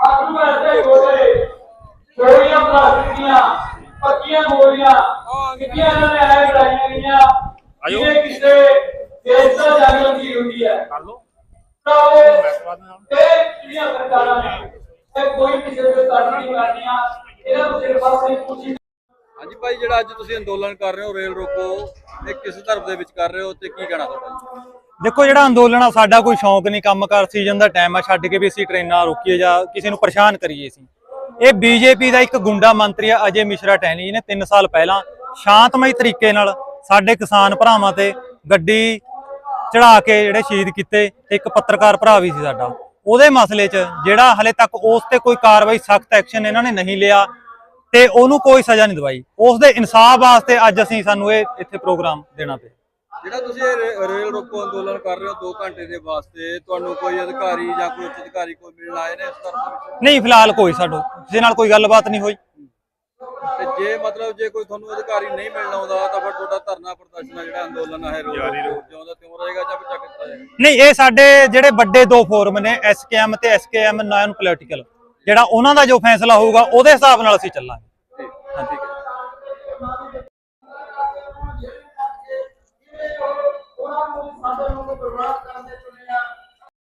ਆਗੂ ਐਸੇ ਹੋਏ ਗੋਲੀਆਂ ਪਲਾਸਟਿਕ ਦੀਆਂ ਪੱਕੀਆਂ ਗੋਲੀਆਂ ਕਿੱਥੀਆਂ ਇਹਨਾਂ ਨੇ ਐ ਬਣਾਈਆਂ ਗਈਆਂ ਜਿਹਦੇ ਕਿਸੇ ਦੇਸ਼ ਦਾ ਜੰਗ ਲੱਗੀ ਹੁੰਦੀ ਹੈ। ਤਾਂ ਉਹ ਤੇ ਜਿਹੜੀਆਂ ਸਰਕਾਰਾਂ ਨੇ ਇਹ ਕੋਈ ਕਿਸੇ ਦੇ ਕੱਢ ਨਹੀਂ ਕਰਦੀਆਂ ਇਹਨਾਂ ਨੂੰ ਸਿਰਫ ਆਪਣੀ ਖੁਸ਼ੀ ਹਾਂਜੀ ਭਾਈ ਜਿਹੜਾ ਅੱਜ ਤੁਸੀਂ ਅੰਦੋਲਨ ਕਰ ਰਹੇ ਹੋ ਰੇਲ ਰੋਕੋ ਇਹ ਕਿਸ ਧਰਮ ਦੇ ਵਿੱਚ ਕਰ ਰਹੇ ਹੋ ਤੇ ਕੀ ਕਹਿਣਾ ਤੁਹਾਡਾ? ਦੇਖੋ ਜਿਹੜਾ ਅੰਦੋਲਨ ਆ, ਸਾਡਾ ਕੋਈ ਸ਼ੌਂਕ ਨਹੀਂ ਕੰਮਕਾਰ ਸੀਜ਼ਨ ਦਾ ਟਾਈਮ ਆ, ਛੱਡ ਕੇ ਵੀ ਅਸੀਂ ਟ੍ਰੇਨਾਂ ਰੋਕੀਏ ਜਾਂ ਕਿਸੇ ਨੂੰ ਪਰੇਸ਼ਾਨ ਕਰੀਏ ਅਸੀਂ। ਇਹ ਬੀਜੇਪੀ ਦਾ ਇੱਕ ਗੁੰਡਾ ਮੰਤਰੀ ਆ, ਅਜੇ ਮਿਸ਼ਰਾ ਟੈਣੀ ਜੀ ਨੇ 3 ਸਾਲ ਪਹਿਲਾਂ ਸ਼ਾਂਤਮਈ ਤਰੀਕੇ ਨਾਲ ਸਾਡੇ ਕਿਸਾਨ ਭਰਾਵਾਂ ਤੇ ਗੱਡੀ ਚੜਾ ਕੇ ਜਿਹੜੇ ਸ਼ਹੀਦ ਕੀਤੇ ਤੇ ਇੱਕ ਪੱਤਰਕਾਰ ਭਰਾ ਵੀ ਸੀ ਸਾਡਾ। ਉਹਦੇ ਮਸਲੇ 'ਚ ਜਿਹੜਾ ਹਲੇ ਤੱਕ ਉਸ ਤੇ ਕੋਈ ਕਾਰਵਾਈ, ਸਖਤ ਐਕਸ਼ਨ ਇਹਨਾਂ ਨੇ ਨਹੀਂ ਲਿਆ ਤੇ ਉਹਨੂੰ ਕੋਈ ਸਜ਼ਾ ਨਹੀਂ ਦਵਾਈ। ਉਸ ਦੇ ਇਨਸਾਫ ਵਾਸਤੇ ਅੱਜ ਅਸੀਂ ਸਾਨੂੰ ਇਹ ਇੱਥੇ ਪ੍ਰੋਗਰਾਮ ਦੇਣਾ ਪਿਆ। ਜਿਹੜਾ ਤੁਸੀਂ ਰੇ- ਰੇਲ ਰੋਕੋ ਅੰਦੋਲਨ ਕਰ ਰਹੇ ਹੋ 2 ਘੰਟੇ ਦੇ ਵਾਸਤੇ ਤੁਹਾਨੂੰ ਕੋਈ ਅਧਿਕਾਰੀ ਜਾਂ ਕੋਈ ਉੱਚ ਅਧਿਕਾਰੀ ਕੋਈ ਮਿਲਣ ਆਏ ਨੇ ਇਸ ਦੇ ਨਹੀਂ ਫਿਲਹਾਲ ਕੋਈ ਸਾਡੋ ਕਿਸੇ ਨਾਲ ਕੋਈ ਗੱਲਬਾਤ ਨਹੀਂ ਹੋਈ। ਤੇ ਜੇ ਮਤਲਬ ਜੇ ਕੋਈ ਤੁਹਾਨੂੰ ਅਧਿਕਾਰੀ ਨਹੀਂ ਮਿਲਣ ਆਉਂਦਾ ਤਾਂ ਫਿਰ ਤੁਹਾਡਾ ਧਰਨਾ ਪ੍ਰਦਰਸ਼ਨ ਆ ਜਿਹੜਾ ਅੰਦੋਲਨ ਹੈ ਰੋਲ ਜਿਉਂਦਾ ਤਿਉਂ ਰਹੇਗਾ ਜਾਂ ਬਚਾ ਕੀਤਾ ਜਾਏਗਾ? ਨਹੀਂ ਇਹ ਸਾਡੇ ਜਿਹੜੇ ਵੱਡੇ ਦੋ ਫੋਰਮ ਨੇ ਐਸਕੇਐਮ ਤੇ ਐਸਕੇਐਮ ਨਾਨ ਪੋਲੀਟੀਕਲ ਜਿਹੜਾ ਉਹਨਾਂ ਦਾ ਜੋ ਫੈਸਲਾ ਹੋਊਗਾ ਉਹਦੇ ਹਿਸਾਬ ਨਾਲ ਅਸੀਂ ਚੱਲਾਂਗੇ। ਠੀਕ ਹਾਂ ਠੀਕ ਹੈ।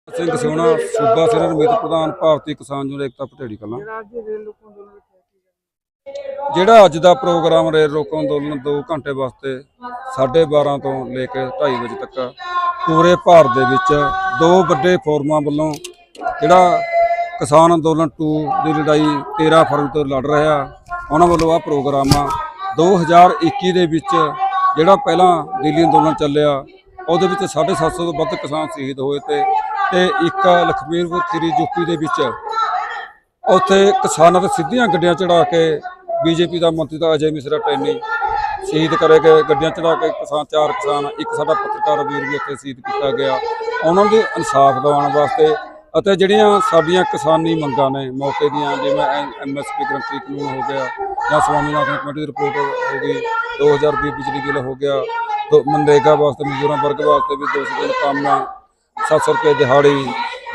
ਸਿੰਘ ਸੋਣਾ ਸੂਬਾ ਸਿਰ ਰਮੀਤ ਪ੍ਰਧਾਨ ਭਾਰਤੀ ਕਿਸਾਨ ਯੂਨੀਅਨ ਏਕਤਾ ਪਟੇੜੀ ਕਲਾਂ। ਜਿਹੜਾ ਅੱਜ ਦਾ ਪ੍ਰੋਗਰਾਮ ਰੇਲ ਰੋਕੋ ਅੰਦੋਲਨ 2 ਘੰਟੇ ਵਾਸਤੇ 12:30 ਤੋਂ ਲੈ ਕੇ 2:30 ਵਜੇ ਤੱਕ ਪੂਰੇ ਭਾਰਤ ਦੇ ਵਿੱਚ ਦੋ ਵੱਡੇ ਫੋਰਮਾਂ ਵੱਲੋਂ ਜਿਹੜਾ ਕਿਸਾਨ ਅੰਦੋਲਨ 2 ਦੀ ਲੜਾਈ 13 ਫਰਵਰੀ ਤੋਂ ਲੜ ਰਿਹਾ ਉਹਨਾਂ ਵੱਲੋਂ ਆ ਪ੍ਰੋਗਰਾਮ ਆ 2021 ਦੇ ਵਿੱਚ ਜਿਹੜਾ ਪਹਿਲਾਂ ਦਿੱਲੀ ਅੰਦੋਲਨ ਚੱਲਿਆ ਉਹਦੇ ਵਿੱਚ 750 ਤੋਂ ਵੱਧ ਕਿਸਾਨ ਸ਼ਹੀਦ ਹੋਏ ਤੇ ਤੇ ਇੱਕ ਲਖਮੀਰਪੁਰ ਖੀਰੀ ਯੂਪੀ ਦੇ ਵਿੱਚ ਉੱਥੇ ਕਿਸਾਨਾਂ ਤੇ ਸਿੱਧੀਆਂ ਗੱਡੀਆਂ ਚੜਾ ਕੇ ਬੀਜੇਪੀ ਦਾ ਮੰਤਰੀ ਦਾ ਅਜੇ ਮਿਸ਼ਰਾ ਟੈਨੀ ਸ਼ਹੀਦ ਕਰੇ ਗਏ। ਗੱਡੀਆਂ ਚੜਾ ਕੇ ਕਿਸਾਨ, ਚਾਰ ਕਿਸਾਨ, ਇੱਕ ਸਾਡਾ ਪੱਤਰਕਾਰ ਵੀਰ ਵੀ ਉੱਥੇ ਸ਼ਹੀਦ ਕੀਤਾ ਗਿਆ। ਉਹਨਾਂ ਦੇ ਇਨਸਾਫ ਦਿਵਾਉਣ ਵਾਸਤੇ ਅਤੇ ਜਿਹੜੀਆਂ ਸਾਡੀਆਂ ਕਿਸਾਨੀ ਮੰਗਾਂ ਨੇ ਮੌਕੇ ਦੀਆਂ, ਜਿਵੇਂ ਐਮਐਸਪੀ ਗਰੰਟੀ ਕਾਨੂੰਨ ਹੋ ਗਿਆ ਜਾਂ ਸਵਾਮੀਨਾਥਨ ਕਮੇਟੀ ਦੀ ਰਿਪੋਰਟ ਹੋ ਗਈ 2020 ਬਿਜਲੀ ਬਿੱਲ ਹੋ ਗਿਆ ਦੋ- ਮਨਰੇਗਾ ਵਾਸਤੇ, ਮਜ਼ਦੂਰਾਂ ਵਰਗ ਵਾਸਤੇ ਵੀ 200 ਦਿਨ ਕੰਮ ਆ 700 ਰੁਪਏ ਦਿਹਾੜੀ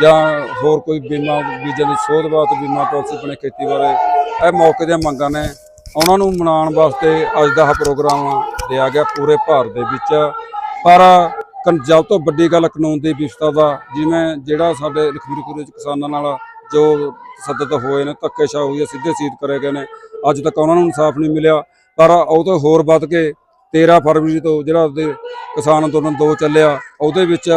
ਜਾਂ ਹੋਰ ਕੋਈ ਬੀਮਾ ਬੀਜਾਂ ਦੀ ਸੋਧ ਵਾਸਤੇ ਬੀਮਾ ਪਾਲਿਸੀ ਬਣੇ ਖੇਤੀ ਬਾਰੇ ਇਹ ਮੌਕੇ ਦੀਆਂ ਮੰਗਾਂ ਨੇ। ਉਹਨਾਂ ਨੂੰ ਮਨਾਉਣ ਵਾਸਤੇ ਅੱਜ ਦਾ ਇਹ ਪ੍ਰੋਗਰਾਮ ਲਿਆ ਗਿਆ ਪੂਰੇ ਭਾਰਤ ਦੇ ਵਿੱਚ। ਪਰ ਕਨ- ਸਭ ਤੋਂ ਵੱਡੀ ਗੱਲ ਕਾਨੂੰਨ ਦੀ ਵਿਵਸਥਾ ਦਾ, ਜਿਵੇਂ ਜਿਹੜਾ ਸਾਡੇ ਲਖਬੀਰਪੁਰ ਵਿੱਚ ਕਿਸਾਨਾਂ ਨਾਲ ਜੋ ਸੱਦਤ ਹੋਏ ਨੇ, ਧੱਕੇਸ਼ਾਹ ਹੋਈ ਹੈ, ਸਿੱਧੇ ਸੀਤ ਕਰੇ ਗਏ ਨੇ। ਅੱਜ ਤੱਕ ਉਹਨਾਂ ਨੂੰ ਇਨਸਾਫ ਨਹੀਂ ਮਿਲਿਆ। ਪਰ ਉਹ ਤੋਂ ਹੋਰ ਵੱਧ ਕੇ 13 ਫਰਵਰੀ ਤੋਂ ਜਿਹੜਾ ਉਹਦੇ ਕਿਸਾਨ ਅੰਦੋਲਨ ਦੋ ਚੱਲਿਆ, ਉਹਦੇ ਵਿੱਚ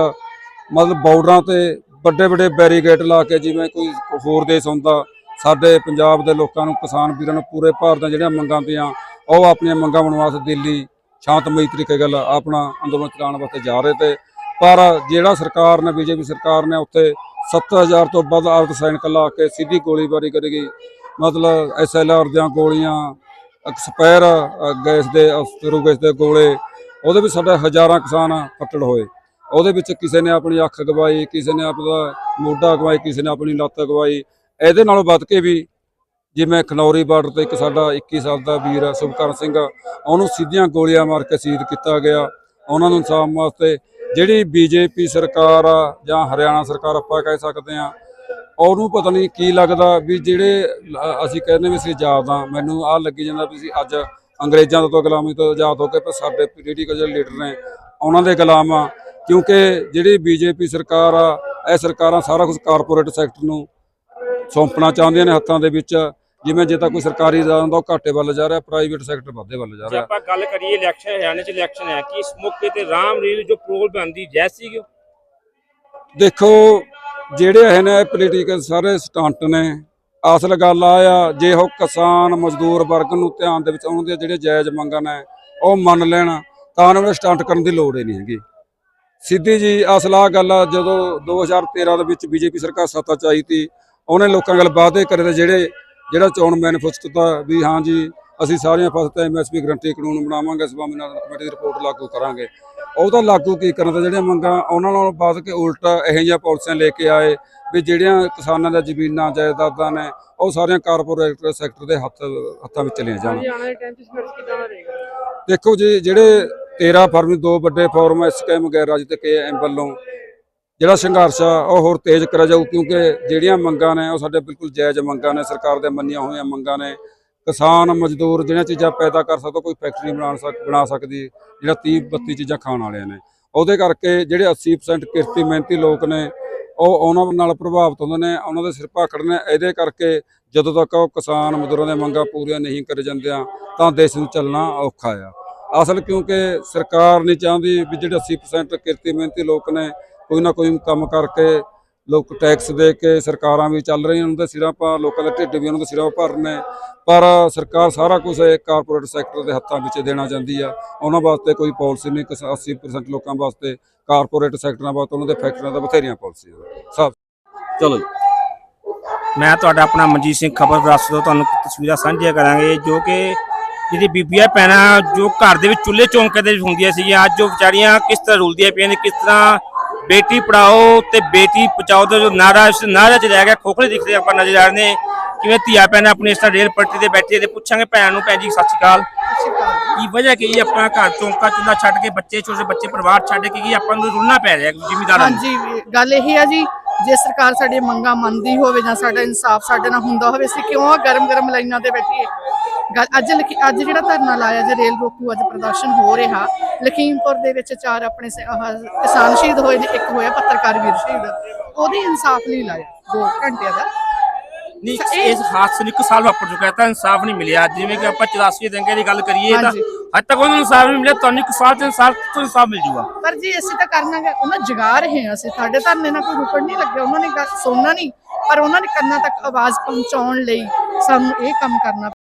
ਮਤਲਬ ਬਾਰਡਰਾਂ ਤੇ ਵੱਡੇ ਵੱਡੇ ਬੈਰੀਗੇਟ ਲਾ ਕੇ ਜਿਵੇਂ ਕੋਈ ਹੋਰ ਦੇਸ਼ ਹੁੰਦਾ ਸਾਡੇ ਪੰਜਾਬ ਦੇ ਲੋਕਾਂ ਨੂੰ, ਕਿਸਾਨ ਵੀਰਾਂ ਨੂੰ ਪੂਰੇ ਭਾਰਤ ਦੀਆਂ ਜਿਹੜੀਆਂ ਮੰਗਾਂ ਪਈਆਂ, ਉਹ ਆਪਣੀਆਂ ਮੰਗਾਂ ਮਨਾਉਣ ਵਾਸਤੇ ਦਿੱਲੀ, ਸ਼ਾਂਤਮਈ ਤਰੀਕੇ ਨਾਲ ਆਪਣਾ ਅੰਦੋਲਨ ਚਲਾਉਣ ਵਾਸਤੇ ਜਾ ਰਹੇ ਤੇ, ਪਰ ਜਿਹੜਾ ਸਰਕਾਰ ਨੇ, ਬੀਜੇਪੀ ਸਰਕਾਰ ਨੇ ਉੱਥੇ 7000 ਤੋਂ ਵੱਧ ਅਰਧ ਸੈਨਿਕ ਲਾ ਕੇ ਸਿੱਧੀ ਗੋਲੀਬਾਰੀ ਕਰੀ ਗਈ, ਮਤਲਬ ਐਸਐਲਆਰ ਦੀਆਂ ਗੋਲੀਆਂ ਐਕਸਪਾਇਰ ਗੈਸ ਦੇ ਅਸਤਰੂ ਗੈਸ ਦੇ ਗੋਲੇ, ਉਹਦੇ ਵਿੱਚ ਸਾਡੇ ਹਜ਼ਾਰਾਂ ਕਿਸਾਨ ਕੱਟੜ ਹੋਏ। ਉਹਦੇ ਵਿੱਚ ਕਿਸੇ ਨੇ ਆਪਣੀ ਅੱਖ ਗਵਾਈ, ਕਿਸੇ ਨੇ ਆਪਣਾ ਮੋਢਾ ਗਵਾਈ, ਕਿਸੇ ਨੇ ਆਪਣੀ ਲੱਤ ਗਵਾਈ। ਇਹਦੇ ਨਾਲੋਂ ਵੱਧ ਕੇ ਵੀ ਜਿਵੇਂ ਖਨੌਰੀ ਬਾਰਡਰ ਤੇ ਇੱਕ ਸਾਡਾ 21 ਸਾਲ ਦਾ ਵੀਰ ਆ ਸੁਭਕਰਨ ਸਿੰਘ, ਉਹਨੂੰ ਸਿੱਧੀਆਂ ਗੋਲੀਆਂ ਮਾਰ ਕੇ ਸ਼ਹੀਦ ਕੀਤਾ ਗਿਆ। ਉਹਨਾਂ ਨੂੰ ਇਨਸਾਫ ਵਾਸਤੇ ਜਿਹੜੀ ਬੀਜੇਪੀ ਸਰਕਾਰ ਆ ਜਾਂ ਹਰਿਆਣਾ ਸਰਕਾਰ ਆਪਾਂ ਕਹਿ ਸਕਦੇ ਆ ਉਹਨੂੰ ਪਤਾ ਨਹੀਂ ਕੀ ਲੱਗਦਾ ਵੀ ਜਿਹੜੇ ਅਸੀਂ ਕਹਿੰਦੇ ਵੀ ਅਸੀਂ ਆਜ਼ਾਦ ਆ ਮੈਨੂੰ ਆਹ ਲੱਗੀ ਜਾਂਦਾ ਵੀ ਅਸੀਂ ਅੱਜ ਅੰਗਰੇਜ਼ਾਂ ਤੋਂ ਗੁਲਾਮੀ ਤੋਂ ਆਜ਼ਾਦ ਹੋ ਕੇ ਪਰ ਸਾਡੇ ਪੋਲੀਟੀਕਲ ਲੀਡਰ ਨੇ ਉਹਨਾਂ ਦੇ ਗੁਲਾਮ ਆ। ਕਿਉਂਕਿ ਜਿਹੜੀ ਬੀਜੇਪੀ ਸਰਕਾਰ ਆ ਇਹ ਸਰਕਾਰਾਂ ਸਾਰਾ ਕੁਝ ਕਾਰਪੋਰੇਟ ਸੈਕਟਰ ਨੂੰ ਸੌਂਪਣਾ ਚਾਹੁੰਦੀਆਂ ਨੇ ਹੱਥਾਂ ਦੇ ਵਿੱਚ। ਜਿਵੇਂ ਜੇ ਤਾਂ ਕੋਈ ਸਰਕਾਰੀ ਦਾ ਹੁੰਦਾ ਉਹ ਘਾਟੇ ਵੱਲ ਜਾ ਰਿਹਾ ਪ੍ਰਾਈਵੇਟ ਸੈਕਟਰ ਵਾਧੇ ਵੱਲ ਜਾ ਜੇ ਰਿਹਾ। ਆਪਾਂ ਗੱਲ ਕਰੀਏ ਇਲੈਕਸ਼ਨ ਹਰਿਆਣੇ ਚ ਇਲੈਕਸ਼ਨ ਹੈ ਕਿ ਇਸ ਮੌਕੇ ਤੇ ਰਾਮਲੀਲ ਜੋ ਪ੍ਰੋਲ ਬੰਦੀ ਜੈਸ ਦੇਖੋ ਜਿਹੜੇ ਇਹ ਨੇ ਪੋਲੀਟੀਕਲ ਸਾਰੇ ਸਟੰਟ ਨੇ ਅਸਲ ਗੱਲ ਆ ਆ ਜੇ ਉਹ ਕਿਸਾਨ ਮਜ਼ਦੂਰ ਵਰਗ ਨੂੰ ਧਿਆਨ ਦੇ ਵਿੱਚ ਉਹਨਾਂ ਦੇ ਜਿਹੜੇ ਜਾਇਜ਼ ਮੰਗਾਂ ਨੇ, ਉਹ ਮੰਨ ਲੈਣ, ਤਾਂ ਉਹਨਾਂ ਨੂੰ ਸਟੰਟ ਕਰਨ ਦੀ ਲੋੜ ਹੀ ਨਹੀਂ ਹੈਗੀ। ਸਿੱਧੀ ਜੀ ਅਸਲ ਆ ਗੱਲ ਆ, ਜਦੋਂ 2013 ਦੇ ਵਿੱਚ ਬੀਜੇਪੀ ਸਰਕਾਰ ਸੱਤਾ ਚ ਆਈ ਤੀ, ਉਹਨੇ ਲੋਕਾਂ ਨਾਲ ਵਾਅਦੇ ਕਰੇ ਤੇ ਜਿਹੜੇ, ਜਿਹੜਾ ਚੋਣ ਮੈਨੀਫੈਸਟੋ ਦਾ ਵੀ ਹਾਂ ਜੀ, ਅਸੀਂ ਸਾਰੀਆਂ ਫਸਲ ਤੇ ਐਮਐਸਪੀ ਗਰੰਟੀ ਕਾਨੂੰਨ ਬਣਾਵਾਂਗੇ ਸਵਾਮੀਨਾਥਨ ਕਮੇਟੀ ਦੀ ਰਿਪੋਰਟ ਲਾਗੂ ਕਰਾਂਗੇ। ਉਹ ਤਾਂ ਲਾਗੂ ਕੀ ਕਰਨ ਤੇ ਜਿਹੜੀਆਂ ਮੰਗਾਂ ਉਹਨਾਂ ਨਾਲੋਂ ਬਾਅਦ ਕੇ ਉਲਟ ਇਹੋ ਜਿਹੀਆਂ ਪਾਲਿਸੀਆਂ ਲੈ ਕੇ ਆਏ ਵੀ ਜਿਹੜੀਆਂ ਕਿਸਾਨਾਂ ਦੀਆਂ ਜ਼ਮੀਨਾਂ ਜਾਇਦਾਦਾਂ ਨੇ ਉਹ ਸਾਰੀਆਂ ਕਾਰਪੋਰੇਟ ਸੈਕਟਰ ਦੇ ਹੱਥ ਹੱਥਾਂ ਵਿੱਚ ਚਲੀਆਂ ਜਾਣ। ਦੇਖੋ ਜੀ ਜਿਹੜੇ 13 ਫਰਵਰੀ ਦੋ ਵੱਡੇ ਫੋਰਮ ਐਸਕੇਐਮ ਗੈਰ ਰਾਜ ਤੇ ਕੇਐਮ ਵੱਲੋਂ ਜਿਹੜਾ ਸੰਘਰਸ਼ ਆ ਉਹ ਹੋਰ ਤੇਜ਼ ਕਰਿਆ ਜਾਊ ਕਿਉਂਕਿ ਜਿਹੜੀਆਂ ਮੰਗਾਂ ਨੇ ਉਹ ਸਾਡੇ ਬਿਲਕੁਲ ਜਾਇਜ਼ ਮੰਗਾਂ ਨੇ ਸਰਕਾਰ ਦੇ ਮੰਨੀਆਂ ਹੋਈਆਂ ਮੰਗਾਂ ਨੇ। ਕਿਸਾਨ ਮਜ਼ਦੂਰ ਜਿਹੜੀਆਂ ਚੀਜ਼ਾਂ ਪੈਦਾ ਕਰ ਸਕਦਾ, ਕੋਈ ਫੈਕਟਰੀ ਬਣਾ ਸਕ, ਬਣਾ ਸਕਦੀ ਜਿਹੜਾ 30 32 ਚੀਜ਼ਾਂ ਖਾਣ ਵਾਲਿਆਂ ਨੇ। ਉਹਦੇ ਕਰਕੇ ਜਿਹੜੇ 80% ਕਿਰਤੀ ਮਿਹਨਤੀ ਲੋਕ ਨੇ, ਉਹ ਉਹਨਾਂ ਨਾਲ ਪ੍ਰਭਾਵਿਤ ਹੁੰਦੇ ਨੇ, ਉਹਨਾਂ ਦੇ ਸਿਰ ਭਾਖੜ ਨੇ। ਇਹਦੇ ਕਰਕੇ ਜਦੋਂ ਤੱਕ ਉਹ ਕਿਸਾਨ ਮਜ਼ਦੂਰਾਂ ਦੀਆਂ ਮੰਗਾਂ ਪੂਰੀਆਂ ਨਹੀਂ ਕਰ ਜਾਂਦੀਆਂ, ਤਾਂ ਦੇਸ਼ ਨੂੰ ਚੱਲਣਾ ਔਖਾ ਆ। ਅਸਲ ਕਿਉਂਕਿ ਸਰਕਾਰ ਨਹੀਂ ਚਾਹੁੰਦੀ ਵੀ ਜਿਹੜੇ 80% ਕਿਰਤੀ ਮਿਹਨਤੀ ਲੋਕ ਨੇ, ਕੋਈ ਨਾ ਕੋਈ ਕੰਮ ਕਰਕੇ ਲੋਕ ਟੈਕਸ ਦੇ ਕੇ ਸਰਕਾਰਾਂ ਵੀ ਚੱਲ ਰਹੀਆਂ ਉਹਨਾਂ ਦੇ ਸਿਰਾਂ ਪਾ, ਲੋਕਾਂ ਦੇ ਢਿੱਡ ਵੀ ਉਹਨਾਂ ਦੇ ਸਿਰਾਂ ਭਰ ਨੇ ਪਰ ਸਰਕਾਰ ਸਾਰਾ ਕੁਝ ਕਾਰਪੋਰੇਟ ਸੈਕਟਰ ਦੇ ਹੱਥਾਂ ਵਿੱਚ ਦੇਣਾ ਚਾਹੁੰਦੀ ਆ। ਉਹਨਾਂ ਵਾਸਤੇ ਕੋਈ ਪਾਲਿਸੀ ਨਹੀਂ 80% ਲੋਕਾਂ ਵਾਸਤੇ ਕਾਰਪੋਰੇਟ ਸੈਕਟਰਾਂ ਵਾਸਤੇ ਉਹਨਾਂ ਦੇ ਫੈਕਟਰੀਆਂ ਦਾ ਬਥੇਰੀਆਂ ਪਾਲਿਸੀਆਂ ਸਭ ਚਲੋ ਜੀ। ਮੈਂ ਤੁਹਾਡਾ ਆਪਣਾ ਮਨਜੀਤ ਸਿੰਘ ਖਬਰ ਦੱਸ ਤੋਂ ਤੁਹਾਨੂੰ ਤਸਵੀਰਾਂ ਸਾਂਝੀਆਂ ਕਰਾਂਗੇ, ਜੋ ਕਿ ਜਿਹੜੀ ਬੀਬੀਆਂ ਪੈਣਾ ਜੋ ਘਰ ਦੇ ਵਿੱਚ ਚੁੱਲ੍ਹੇ ਚੌਂਕੇ ਦੇ ਹੁੰਦੀਆਂ ਸੀਗੀਆਂ, ਅੱਜ ਜੋ ਵਿਚਾਰੀਆਂ ਕਿਸ ਤਰ੍ਹਾਂ ਰੁਲਦੀਆਂ ਪਈਆਂ ਨੇ, ਕਿਸ ਤਰ੍ਹਾਂ ਬੇਟੀ ਪੜਾਓ ਤੇ ਬੇਟੀ ਬਚਾਓ ਦਾ ਜੋ ਨਾਰਾ ਇਸ ਨਾਰਾ ਚ ਰਹਿ ਗਿਆ, ਖੋਖਲੇ ਦਿਖਦੇ ਆਪਾਂ ਨਜ਼ਰ ਆ ਰਹੇ ਨੇ। ਕਿਵੇਂ ਧੀਆ ਪੈਣਾ ਆਪਣੀ ਇਸ ਤਰ੍ਹਾਂ ਰੇਲ ਪੱਟੀ ਤੇ ਬੈਠੇ ਤੇ ਪੁੱਛਾਂਗੇ ਭੈਣ ਨੂੰ, ਭੈਣ ਜੀ, ਸਤਿ ਸ਼੍ਰੀ ਅਕਾਲ। ਕੀ ਵਜ੍ਹਾ ਕੀ ਹੈ ਆਪਣਾ ਘਰ ਚੌਂਕਾ ਚੁੱਲ੍ਹਾ ਛੱਡ ਕੇ ਬੱਚੇ ਛੋਟੇ ਬੱਚੇ ਪਰਿਵਾਰ ਛੱਡ ਕੇ ਕੀ ਆਪਾਂ ਨੂੰ ਰੁਲਣਾ ਪੈ ਰਿਹਾ ਜ਼ਿਮੀਦਾਰਾਂ ਨੂੰ? ਹਾਂਜੀ, ਗੱਲ ਇਹ ਆ ਜੀ ਜੇ ਸਰਕਾਰ ਸਾਡੀ ਮੰਗਾਂ ਮੰਨਦੀ ਹੋਵੇ ਜਾਂ ਸਾਡਾ ਇਨਸਾਫ ਸਾਡੇ ਨਾਲ ਹੁੰਦਾ ਹੋਵੇ ਅਸੀਂ ਕਿਉਂ ਗਰਮ ਗਰਮ ਲਾਈਨਾਂ ਤੇ ਬੈਠੀਏ? ਅੱਜ ਅੱਜ ਜਿਹੜਾ ਧਰਨਾ ਲਾਇਆ ਜੇ ਰੇਲ ਰੋਕੂ ਅੱਜ ਪ੍ਰਦਰਸ਼ਨ ਹੋ ਰਿਹਾ। ਲਖੀਮਪੁਰ ਦੇ ਵਿੱਚ ਚਾਰ ਆਪਣੇ ਕਿਸਾਨ ਸ਼ਹੀਦ ਹੋਏ ਨੇ ਇੱਕ ਹੋਇਆ ਪੱਤਰਕਾਰ ਵੀਰ ਸ਼ਹੀਦ। ਉਹਦੀ ਇਨਸਾਫ ਲਈ ਲਾਇਆ 2 ਘੰਟਿਆਂ ਦਾ। ਨਹੀਂ ਇਸ ਹਾਦਸੇ ਨੂੰ ਇੱਕ ਸਾਲ ਵਾਪਰ ਚੁੱਕਾ ਤਾਂ ਇਨਸਾਫ ਨਹੀਂ ਮਿਲਿਆ। ਜਿਵੇਂ ਕਿ ਆਪਾਂ 84 ਦੰਗੇ ਦੀ ਗੱਲ ਕਰੀਏ ਤਾਂ। ਅੱਜ ਤੱਕ ਉਹਨਾਂ ਨੂੰ ਇਨਸਾਫ ਨਹੀਂ ਮਿਲਿਆ, ਤੁਹਾਨੂੰ ਇੱਕ ਸਾਲ ਚ ਇਨਸਾਫ ਤੋਂ ਇਨਸਾਫ ਮਿਲ ਜੂਗਾ। ਪਰ ਜੀ ਅਸੀਂ ਤਾਂ ਕਰਨਾ ਗਾ ਉਹਨਾਂ ਜਗਾ ਰਹੇ ਹਾਂ ਅਸੀਂ, ਸਾਡੇ ਧਰਨੇ ਨਾਲ ਕੋਈ ਰੁਕਣ ਨਹੀਂ ਲੱਗਿਆ, ਉਹਨਾਂ ਨੇ ਗੱਲ ਸੁਣਨਾ ਨਹੀਂ, ਪਰ ਉਹਨਾਂ ਨੇ ਕੰਨਾਂ ਤੱਕ ਆਵਾਜ਼ ਪਹੁੰਚਾਉਣ ਲਈ ਸਾਨੂੰ ਇਹ ਕੰਮ ਕਰਨਾ